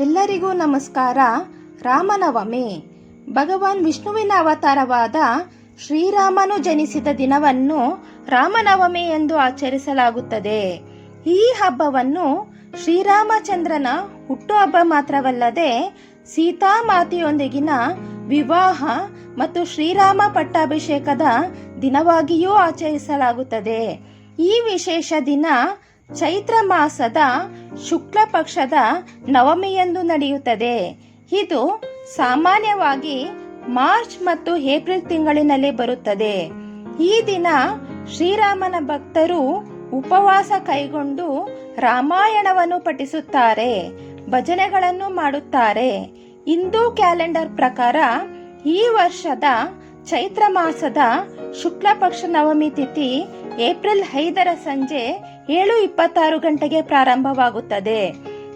ಎಲ್ಲರಿಗೂ ನಮಸ್ಕಾರ. ರಾಮನವಮಿ. ಭಗವಾನ್ ವಿಷ್ಣುವಿನ ಅವತಾರವಾದ ಶ್ರೀರಾಮನು ಜನಿಸಿದ ದಿನವನ್ನು ರಾಮನವಮಿ ಎಂದು ಆಚರಿಸಲಾಗುತ್ತದೆ. ಈ ಹಬ್ಬವನ್ನು ಶ್ರೀರಾಮಚಂದ್ರನ ಹುಟ್ಟುಹಬ್ಬ ಮಾತ್ರವಲ್ಲದೆ ಸೀತಾಮಾತೆಯೊಂದಿಗಿನ ವಿವಾಹ ಮತ್ತು ಶ್ರೀರಾಮ ಪಟ್ಟಾಭಿಷೇಕದ ದಿನವಾಗಿಯೂ ಆಚರಿಸಲಾಗುತ್ತದೆ. ಈ ವಿಶೇಷ ದಿನ ಚೈತ್ರ ಮಾಸದ ಶುಕ್ಲ ಪಕ್ಷದ ನವಮಿಯಂದು ನಡೆಯುತ್ತದೆ. ಇದು ಸಾಮಾನ್ಯವಾಗಿ ಮಾರ್ಚ್ ಮತ್ತು ಏಪ್ರಿಲ್ ತಿಂಗಳಿನಲ್ಲಿ ಬರುತ್ತದೆ. ಈ ದಿನ ಶ್ರೀರಾಮನ ಭಕ್ತರು ಉಪವಾಸ ಕೈಗೊಂಡು ರಾಮಾಯಣವನ್ನು ಪಠಿಸುತ್ತಾರೆ, ಭಜನೆಗಳನ್ನು ಮಾಡುತ್ತಾರೆ. ಹಿಂದೂ ಕ್ಯಾಲೆಂಡರ್ ಪ್ರಕಾರ ಈ ವರ್ಷದ ಚೈತ್ರ ಮಾಸದ ಶುಕ್ಲ ಪಕ್ಷ ನವಮಿ ತಿಥಿ ಏಪ್ರಿಲ್ ಐದರ ಸಂಜೆ ಏಳು ಇಪ್ಪತ್ತಾರು ಗಂಟೆಗೆ ಪ್ರಾರಂಭವಾಗುತ್ತದೆ.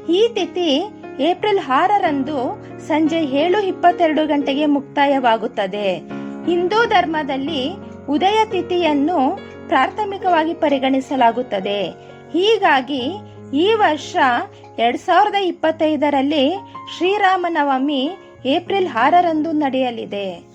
ಈ ತಿಥಿ ಏಪ್ರಿಲ್ ಆರರಂದು ಸಂಜೆ ಏಳು ಇಪ್ಪತ್ತೆರಡು ಗಂಟೆಗೆ ಮುಕ್ತಾಯವಾಗುತ್ತದೆ. ಹಿಂದೂ ಧರ್ಮದಲ್ಲಿ ಉದಯ ತಿಥಿಯನ್ನು ಪ್ರಾಥಮಿಕವಾಗಿ ಪರಿಗಣಿಸಲಾಗುತ್ತದೆ. ಹೀಗಾಗಿ ಈ ವರ್ಷ ಎರಡ್ ಸಾವಿರದ ಇಪ್ಪತ್ತೈದರಲ್ಲಿ ಶ್ರೀರಾಮನವಮಿ ಏಪ್ರಿಲ್ ಆರರಂದು ನಡೆಯಲಿದೆ.